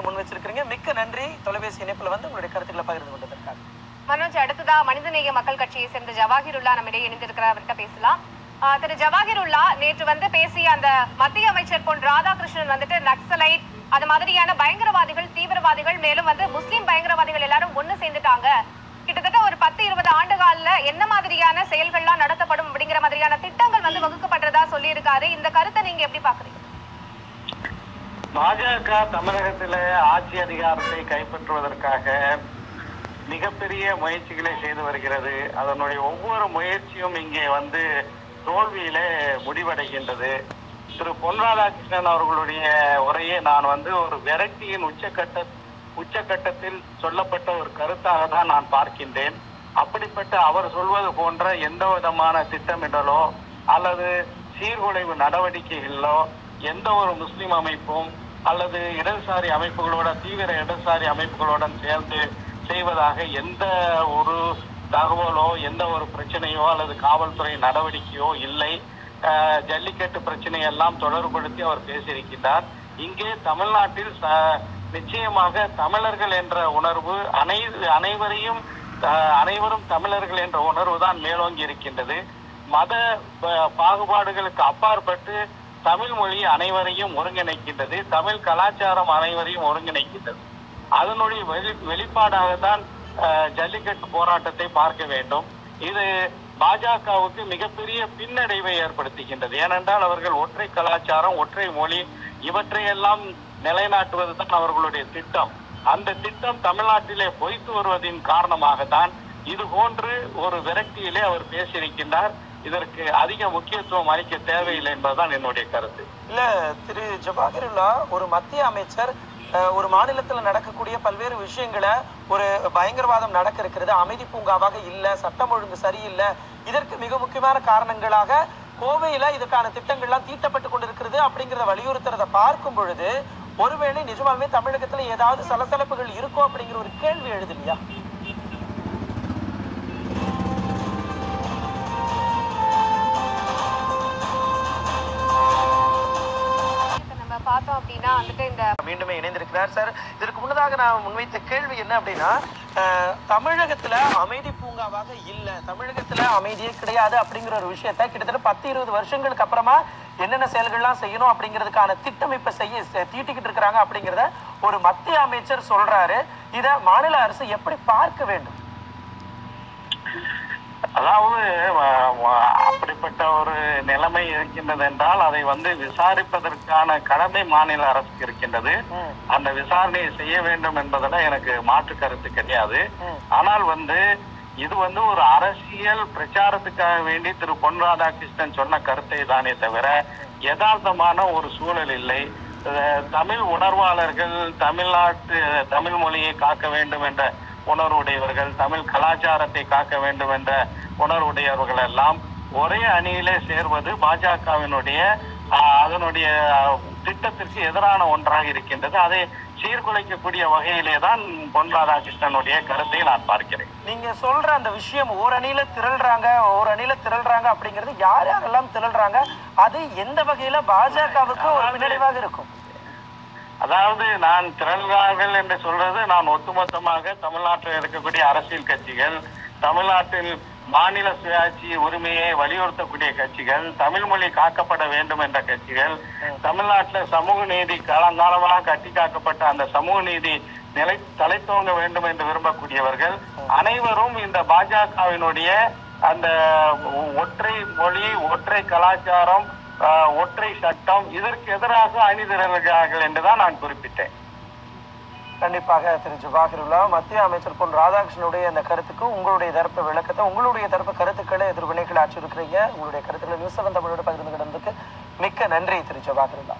கருத்தை முன் வச்சிருக்கிறீங்க. மிக்க நன்றி. தொலைபேசி இணைப்புல வந்து உங்களுடைய கருத்துக்களை பகிர்ந்து கொண்டதற்காக. மனோஜ் அடுத்ததா மனிதநேய மக்கள் கட்சியை சேர்ந்த ஜவாஹிருல்லா நம்மிடையே இணைந்திருக்கிறார். அவர்கிட்ட பேசலாம். திரு ஜவாஹிருல்லா நேற்று வந்து பேசிய அந்த மத்திய அமைச்சர் பொன் ராதாகிருஷ்ணன் வந்துட்டு நக்சலைட் அது மாதிரியான பயங்கரவாதிகள் தீவிரவாதிகள் மேலும் வந்து முஸ்லிம் பயங்கரவாதிகள் எல்லாரும் ஒண்ணு சேர்ந்துட்டாங்க. கிட்டத்தட்ட ஒரு பத்து இருபது ஆண்டு காலில் என்ன மாதிரியான செயல்கள்லாம் நடத்தப்படும் அப்படிங்கிற மாதிரியான திட்டங்கள் வந்து வகுக்கப்படுறதா சொல்லியிருக்காரு. இந்த கருத்தை நீங்க எப்படி பாக்குறீங்க பாஜக தமிழகத்தில ஆட்சி அதிகாரத்தை கைப்பற்றுவதற்காக மிகப்பெரிய முயற்சிகளை செய்து வருகிறது. அதனுடைய ஒவ்வொரு முயற்சியும் இங்கே வந்து தோல்வியிலே முடிவடைகின்றது. திரு. பொன் ராதாகிருஷ்ணன் அவர்களுடைய உரையை நான் வந்து ஒரு விரக்தியின் உச்சக்கட்ட உச்சக்கட்டத்தில் சொல்லப்பட்ட ஒரு கருத்தாக தான் நான் பார்க்கின்றேன். அப்படிப்பட்ட அவர் சொல்வது போன்ற எந்த விதமான திட்டமிடலோ அல்லது சீர்குலைவு நடவடிக்கைகளிலோ எந்த ஒரு முஸ்லிம் அமைப்பும் அல்லது இடதுசாரி அமைப்புகளோட தீவிர இடதுசாரி அமைப்புகளுடன் சேர்ந்து செய்வதாக எந்த ஒரு தகவலோ எந்த ஒரு பிரச்சனையோ அல்லது காவல்துறை நடவடிக்கையோ இல்லை. ஜல்லிக்கட்டு பிரச்சனை எல்லாம் அவர் பேசியிருக்கின்றார். இங்கே தமிழ்நாட்டில் ச- நிச்சயமாக தமிழர்கள் என்ற உணர்வு அனை அனைவரையும் அனைவரும் தமிழர்கள் என்ற உணர்வு தான் மேலோங்கி இருக்கின்றது. மத ப- பாகுபாடுகளுக்கு அப்பாற்பட்டு தமிழ் மொழி அனைவரையும் ஒருங்கிணைக்கின்றது தமிழ் கலாச்சாரம் அனைவரையும் ஒருங்கிணைக்கின்றது. அதனுடைய வெளி வெளிப்பாடாக தான் ஜல்லிக்கட்டு போராட்டத்தை பார்க்க வேண்டும். இது பாஜகவுக்கு மிகப்பெரிய பின்னடைவை ஏற்படுத்துகின்றது. ஏனென்றால் அவர்கள் ஒற்றை கலாச்சாரம் ஒற்றை மொழி இவற்றையெல்லாம் நிலைநாட்டுவது தான் அவர்களுடைய திட்டம். அந்த திட்டம் தமிழ்நாட்டிலே பொய்த்து வருவதின் காரணமாகத்தான் இது போன்று ஒரு விரக்தியிலே அவர் பேசியிருக்கின்றார். இதற்கு அதிக முக்கியத்துவம் அளிக்க தேவையில்லை என்பதுதான் என்னுடைய கருத்து. இல்ல திரு ஜவாஹிருல்லா ஒரு மத்திய அமைச்சர் ஒரு மாநிலத்துல நடக்கக்கூடிய பல்வேறு விஷயங்களை ஒரு பயங்கரவாதம் நடக்க இருக்கிறது அமைதி பூங்காவாக இல்ல சட்டம் ஒழுங்கு சரியில்லை இதற்கு மிக முக்கியமான காரணங்களாக கோவையில இதுக்கான திட்டங்கள்லாம் தீட்டப்பட்டு கொண்டிருக்கிறது அப்படிங்கிறத வலியுறுத்துறத பார்க்கும் பொழுது ஒருவேளை நிஜமாலுமே தமிழகத்துல ஏதாவது சலசலப்புகள் இருக்கோ அப்படிங்கிற ஒரு கேள்வி எழுது இல்லையா? மீண்டுமே இணைந்திருக்கிறார். சார் இதற்கு முன்னதாக நான் முன்வைத்த கேள்வி என்ன அப்படின்னா தமிழகத்துல அமைதி பூங்காவாக இல்ல. தமிழகத்துல அமைதியே கிடையாது அப்படிங்கிற ஒரு விஷயத்த கிட்டத்தட்ட பத்து இருபது வருஷங்களுக்கு அப்புறமா என்னென்ன செயல்கள்லாம் செய்யணும் அப்படிங்கிறதுக்கான திட்டம் இப்ப செய்ய தீட்டிக்கிட்டு இருக்கிறாங்க அப்படிங்கிறத ஒரு மத்திய அமைச்சர் சொல்றாரு. இத மாநில அரசு எப்படி பார்க்க வேண்டும்? அதாவது அப்படிப்பட்ட ஒரு நிலைமை இருக்கின்றது என்றால் அதை வந்து விசாரிப்பதற்கான கடமை மாநில அரசுக்கு இருக்கின்றது. அந்த விசாரணையை செய்ய வேண்டும் என்பதுல எனக்கு மாற்று கருத்து கிடையாது. ஆனால் வந்து இது வந்து ஒரு அரசியல் பிரச்சாரத்துக்காக வேண்டி திரு. பொன் ராதாகிருஷ்ணன் சொன்ன கருத்தை தானே தவிர யதார்த்தமான ஒரு சூழல் இல்லை. தமிழ் உணர்வாளர்கள் தமிழ்நாட்டு தமிழ் மொழியை காக்க வேண்டும் என்ற உணர்வுடையவர்கள் தமிழ் கலாச்சாரத்தை காக்க வேண்டும் என்ற உணர்வுடையவர்கள் எல்லாம் ஒரே அணியிலே சேர்வது பாஜகவினுடைய அதனுடைய திட்டத்திற்கு எதிரான ஒன்றாக இருக்கின்றது. அதை சீர்குலைக்கக்கூடிய வகையிலே தான் பொன் ராதாகிருஷ்ணனுடைய கருத்தை நான் பார்க்கிறேன். நீங்க சொல்ற அந்த விஷயம் ஓர் அணியில திரள்றாங்க ஓர் அணியில திரள்றாங்க அப்படிங்கிறது யார் யாரெல்லாம் திரள்றாங்க அது எந்த வகையில பாஜகவுக்கு ஒரு பின்னடைவாக இருக்கும்? அதாவது நான் திரள்வார்கள் என்று சொல்றது நான் ஒட்டுமொத்தமாக தமிழ்நாட்டில் இருக்கக்கூடிய அரசியல் கட்சிகள் தமிழ்நாட்டில் மாநில சுயாட்சி உரிமையை வலியுறுத்தக்கூடிய கட்சிகள் தமிழ் மொழி காக்கப்பட வேண்டும் என்ற கட்சிகள் தமிழ்நாட்டில் சமூக நீதி காலங்காலமாக கட்டி காக்கப்பட்ட அந்த சமூக நீதி நிலை தலைத்தோங்க வேண்டும் என்று விரும்பக்கூடியவர்கள் அனைவரும் இந்த பாஜகவினுடைய அந்த ஒற்றை மொழி ஒற்றை கலாச்சாரம் ஒற்றை சட்டம் இதற்கு எதிராக அணிதிரள்கிறார்கள் என்றுதான் நான் குறிப்பிட்டேன். கண்டிப்பாக திரு ஜுபாகிருல்லா மத்திய அமைச்சர் பொன் ராதாகிருஷ்ணனுடைய அந்த கருத்துக்கு உங்களுடைய தரப்பு விளக்கத்தை உங்களுடைய தரப்பு கருத்துக்களை எதிர்வினைகள் ஆற்றிருக்கிறீங்க உங்களுடைய கருத்துக்களை நியூஸ் செவன் தமிழோட பகிர்ந்து கிடந்ததுக்கு மிக்க நன்றி திரு ஜவாஹிருல்லா.